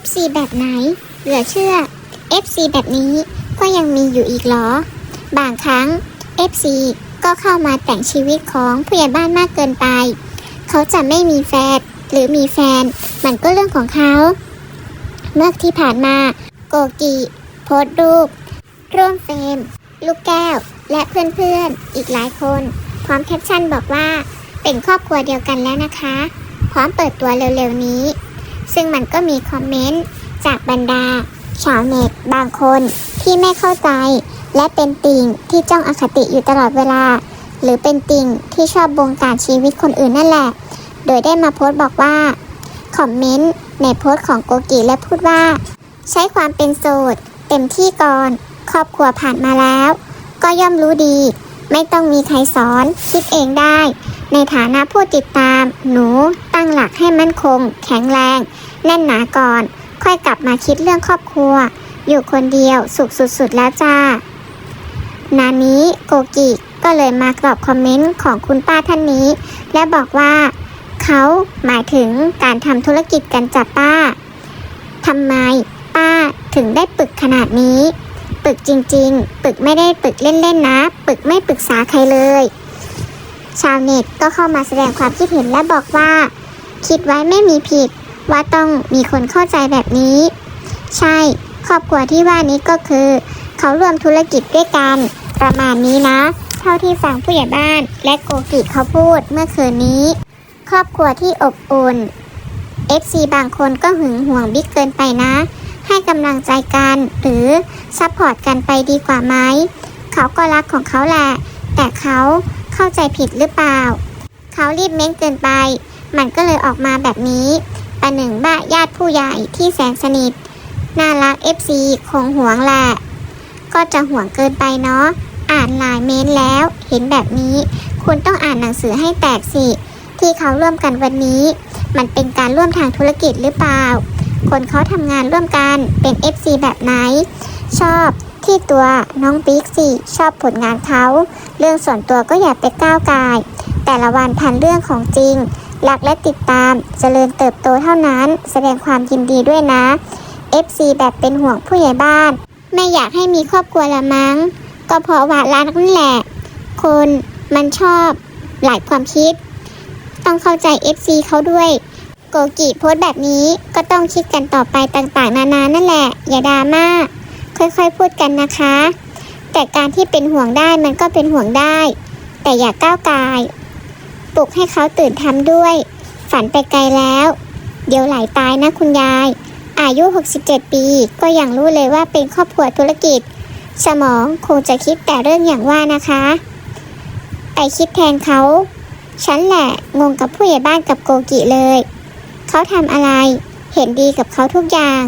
FC แบบไหน เหลือเชื่อ FC แบบนี้ก็ยังมีอยู่อีกหรอ บางครั้ง FC ก็เข้ามาแต่งชีวิตของผู้ใหญ่บ้านมากเกินไป เขาจะไม่มีแฟนหรือมีแฟน มันก็เรื่องของเขา เมื่อที่ผ่านมาโกกิโพสต์รูป ร่วมเฟรม ลูกแก้ว และเพื่อนๆ อีกหลายคน พร้อมแคปชั่นบอกว่า เป็นครอบครัวเดียวกันแล้วนะคะ พร้อมเปิดตัวเร็วๆนี้ ซึ่งมันก็มีคอมเมนต์จากบรรดา ชาวเน็ตบางคนที่ไม่เข้าใจ และเป็นติ่งที่จ้องอคติอยู่ตลอดเวลา หรือเป็นติ่งที่ชอบบงการชีวิตคนอื่นนั่นแหละ โดยได้มาโพสต์บอกว่า คอมเมนต์ในโพสต์ของโกกิและพูดว่า ใช้ความเป็นโสดเต็มที่ก่อน ครอบครัวผ่านมาแล้ว ก็ย่อมรู้ดี ไม่ต้องมีใครสอน คิดเองได้ ในฐานะผู้ติดตาม หนูตั้งหลักให้มั่นคง แข็งแรง แน่นหนาก่อน ค่อยกลับมาคิดเรื่องครอบครัว อยู่คนเดียวสุขสุดๆแล้วจ้า นานี้โกกิก็เลยมากรอบคอมเมนต์ของคุณป้าท่านนี้ และบอกว่า เขาหมายถึงการทำธุรกิจกันจ้ะป้าทำไม ป้าถึงได้ปึกขนาดนี้ ปึกจริงๆ ปึกไม่ได้ปึกเล่นๆนะ ปึกไม่ปรึกษาใครเลย ชาวเน็ตก็เข้ามาแสดงความคิดเห็นและบอกว่า คิดไว้ไม่มีผิด ว่าต้องมีคนเข้าใจแบบนี้ ใช่ ครอบครัวที่ว่านี้ก็คือ เขาร่วมธุรกิจด้วยกัน ประมาณนี้นะ เท่าที่ฟังผู้ใหญ่บ้านและโกกิเขาพูดเมื่อคืนนี้ ครอบครัวที่อบอุ่น FC บางคนก็หึงห่วงบิ๊กเกินไปนะ ให้กำลังใจกันหรือซัพพอร์ตกันไปดีกว่าไหมเขาก็รักของเขาแหละ แต่เขาเข้าใจผิดหรือเปล่า เขารีบเม้นเกินไป มันก็เลยออกมาแบบนี้ ประหนึ่งบ้าญาติผู้ใหญ่ที่แสนสนิท น่ารัก FC คงห่วงแหละก็จะห่วงเกินไปเนาะ อ่านหลายเมนแล้ว เห็นแบบนี้ คุณต้องอ่านหนังสือให้แตกสิ ที่เขาร่วมกันวันนี้ มันเป็นการร่วมทางธุรกิจหรือเปล่า คนเขาทำงานร่วมกันเป็น FC แบบไหน ชอบที่ตัวน้องบิ๊กสิ ชอบผลงานเขา เรื่องส่วนตัวก็อย่าไปก้าวกาย แต่ละวันพันเรื่องของจริง รักและติดตามเจริญเติบโตเท่านั้น แสดงความยินดีด้วยนะ FC แบบเป็นห่วงผู้ใหญ่บ้าน ไม่อยากให้มีครอบครัวละมั้ง ก็เพราะว่าร้านนั่นแหละ คนมันชอบหลายความคิด ต้องเข้าใจ FC เขาด้วย โกกิโพสแบบนี้ก็ต้องคิดกันต่อไปต่างๆ นานานั่นแหละ อย่าดราม่าค่อยๆ พูดกันนะคะ แต่การที่เป็นห่วงได้มันก็เป็นห่วงได้ แต่อย่าก้าวกาย ปลุกให้เขาตื่นทำด้วย ฝันไปไกลแล้ว เดี๋ยวไหลตายนะคุณยาย อายุ 67 ปี ก็ยังรู้เลยว่าเป็นครอบครัวธุรกิจ สมองคงจะคิดแต่เรื่องอย่างว่านะคะ ไปคิดแทนเขา ฉันแหละงงกับผู้ใหญ่บ้านกับโกกิเลย เขาทำอะไร เห็นดีกับเขาทุกอย่าง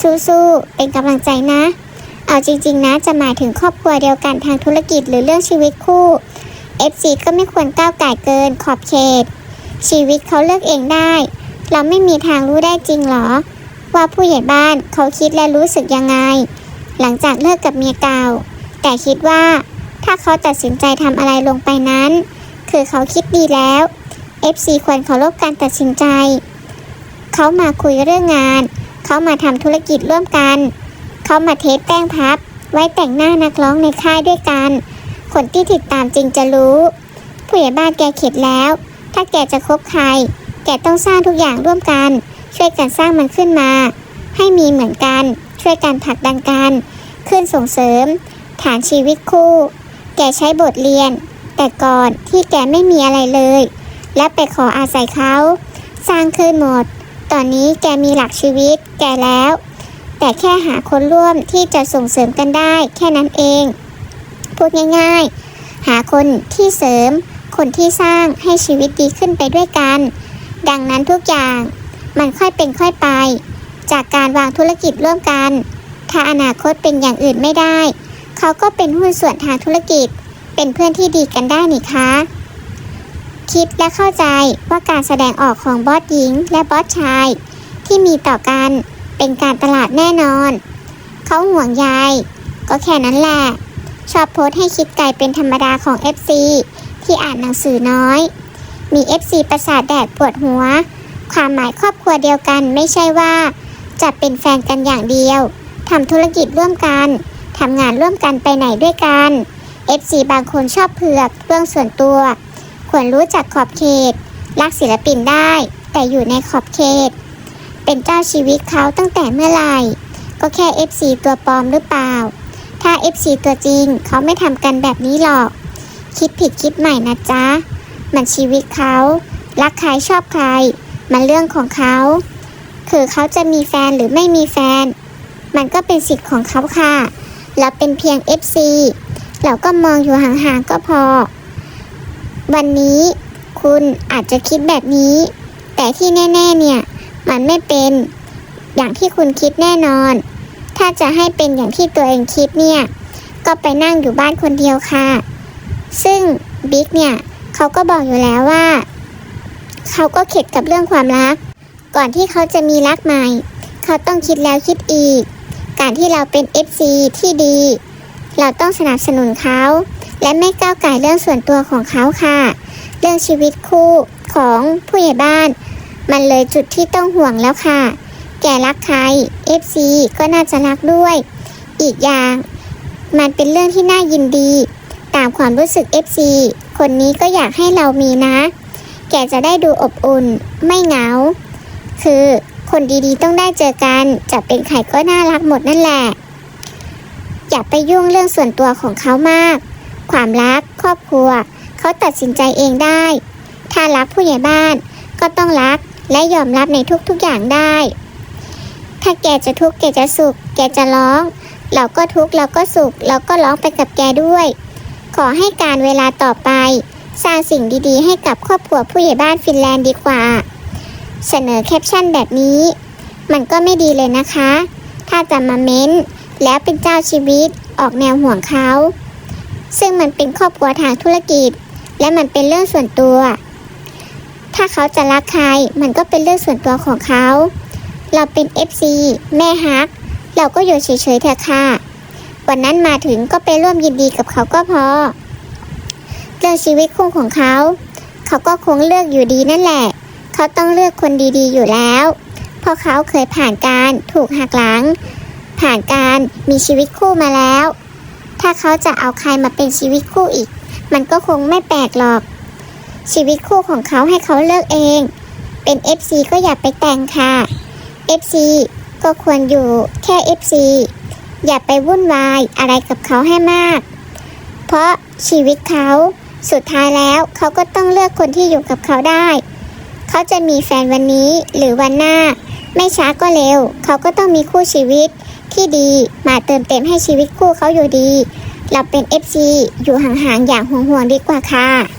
สู้ๆเป็นกำลังใจนะ เอาจริง ๆ นะจะหมายถึงครอบครัวเดียวกันทางธุรกิจหรือเรื่องชีวิตคู่ FC ก็ไม่ควรก้าวไก่เกินขอบเขต ชีวิตเขาเลือกเองได้ เราไม่มีทางรู้ได้จริงหรอ ว่าผู้ใหญ่บ้านเขาคิดและรู้สึกยังไง หลังจากเลิกกับเมียเก่า แต่คิดว่าถ้าเขาตัดสินใจทำอะไรลงไปนั้น คือเขาคิดดีแล้ว FC ควรเคารพการตัดสินใจ เขามาคุยเรื่องงาน เขามาทำธุรกิจร่วมกัน เขามาเทสแป้งพับ ไว้แต่งหน้านักร้องในค่ายด้วยกัน คนที่ติดตามจริงจะรู้ ผู้ใหญ่บ้านแกเข็ดแล้ว ถ้าแกจะคบใคร แกต้องสร้างทุกอย่างร่วมกัน ช่วยกันสร้างมันขึ้นมา ให้มีเหมือนกัน ช่วยกันผลักดันกัน ขึ้นส่งเสริม ฐานชีวิตคู่ แกใช้บทเรียน แต่ก่อนที่แกไม่มีอะไรเลย และไปขออาศัยเขา สร้างขึ้นหมด ตอนนี้แกมีหลักชีวิต แกแล้ว แต่แค่หาคนร่วมที่จะส่งเสริมกันได้ แค่นั้นเอง พูดง่ายๆ หาคนที่เสริม คนที่สร้างให้ชีวิตดีขึ้นไปด้วยกัน ดังนั้นทุกอย่างมันค่อยเป็นค่อยไป จากการวางธุรกิจร่วมกัน ถ้าอนาคตเป็นอย่างอื่นไม่ได้ เขาก็เป็นหุ้นส่วนทางธุรกิจ เป็นเพื่อนที่ดีกันได้นี่คะคิดและเข้าใจว่าการแสดงออกของบอสหญิงและบอสชาย ที่มีต่อกันเป็นการตลาดแน่นอน เขาห่วงใยก็แค่นั้นแหละ ชอบโพสต์ให้คิดไกลเป็นธรรมดาของ FC ที่อ่านหนังสือน้อย มี FC ประสาทแดดปวดหัว ความหมายครอบครัวเดียวกันไม่ใช่ว่า จะเป็นแฟนกันอย่างเดียวทำธุรกิจร่วมกันทำงานร่วมกันไปไหนด้วยกัน FC บางคนชอบเผือกเรื่องส่วนตัว ควรรู้จักขอบเขต รักศิลปินได้ แต่อยู่ในขอบเขต เป็นเจ้าชีวิตเขาตั้งแต่เมื่อไหร่ ก็แค่ FC ตัวปลอมหรือเปล่า ถ้า FC ตัวจริงเขาไม่ทำกันแบบนี้หรอก คิดผิดคิดใหม่นะจ๊ะ มันชีวิตเขา รักใครชอบใคร มันเรื่องของเขา คือเขาจะมีแฟนหรือไม่มีแฟน มันก็เป็นสิทธิ์ของเขาค่ะ เราเป็นเพียง FC เราก็มองอยู่ห่างๆก็พอ วันนี้คุณอาจจะคิดแบบนี้ แต่ที่แน่ ๆ เนี่ย มันไม่เป็น อย่างที่คุณคิดแน่นอน ถ้าจะให้เป็นอย่างที่ตัวเองคิดเนี่ย ก็ไปนั่งอยู่บ้านคนเดียวค่ะ ซึ่งบิ๊กเนี่ยเขาก็บอกอยู่แล้วว่า เขาก็เข็ดกับเรื่องความรัก ก่อนที่เขาจะมีรักใหม่ เขาต้องคิดแล้วคิดอีก การที่เราเป็น FC ที่ดี เราต้องสนับสนุนเขา และไม่ก้าวไก่เรื่องส่วนตัวของเขาค่ะ เรื่องชีวิตคู่ของผู้ใหญ่บ้าน มันเลยจุดที่ต้องห่วงแล้วค่ะ รักใคร FC ก็น่าจะรักด้วย อีกอย่าง มันเป็นเรื่องที่น่ายินดี ตามความรู้สึก FC คนนี้ก็อยากให้เรามีนะ แกจะได้ดูอบอุ่น ไม่เหงา คือคนดีๆต้องได้เจอกัน จะเป็นใครก็น่ารักหมดนั่นแหละ อย่าไปยุ่งเรื่องส่วนตัวของเขามาก ความรักครอบครัว เขาตัดสินใจเองได้ ถ้ารักผู้ใหญ่บ้านก็ต้องรักและยอมรับในทุกๆอย่างได้ ถ้าแกจะทุกข์แกจะสุข แกจะร้อง เราก็ทุกข์เราก็สุข เราก็ร้องไปกับแกด้วย ขอให้การเวลาต่อไป สร้างสิ่งดีๆ ให้กับครอบครัวผู้ใหญ่บ้านฟินแลนด์ดีกว่า เสนอแคปชั่นแบบนี้ มันก็ไม่ดีเลยนะคะ ถ้าจะมาเม้น แล้วเป็นเจ้าชีวิตออกแนวห่วงเขา ซึ่งมันเป็นครอบครัวทางธุรกิจ และมันเป็นเรื่องส่วนตัว ถ้าเขาจะรักใครมันก็เป็นเรื่องส่วนตัวของเขา เราเป็น FC แม่ฮัก เราก็อยู่เฉยๆเถอะค่ะ วันนั้นมาถึงก็ไปร่วมยินดีกับเขาก็พอ เรื่องชีวิตคู่ของเขา เขาก็คงเลือกอยู่ดีนั่นแหละ เขาต้องเลือกคนดีๆอยู่แล้ว เพราะเขาเคยผ่านการถูกหักหลัง ผ่านการมีชีวิตคู่มาแล้ว ถ้าเขาจะเอาใครมาเป็นชีวิตคู่อีก มันก็คงไม่แปลกหรอก ชีวิตคู่ของเขาให้เขาเลือกเอง เป็น FC ก็อย่าไปแต่งค่ะ FC ก็ควรอยู่แค่ FC อย่าไปวุ่นวายอะไรกับเขาให้มาก เพราะชีวิตเขาสุดท้ายแล้วเขาก็ต้องเลือกคนที่อยู่กับเขาได้ เขาจะมีแฟนวันนี้หรือวันหน้า ไม่ช้าก็เร็ว เขาก็ต้องมีคู่ชีวิตที่ดีมาเติมเต็มให้ชีวิตคู่เขาอยู่ดี เราเป็น FC อยู่ห่างๆอย่างห่วงๆดีกว่าค่ะ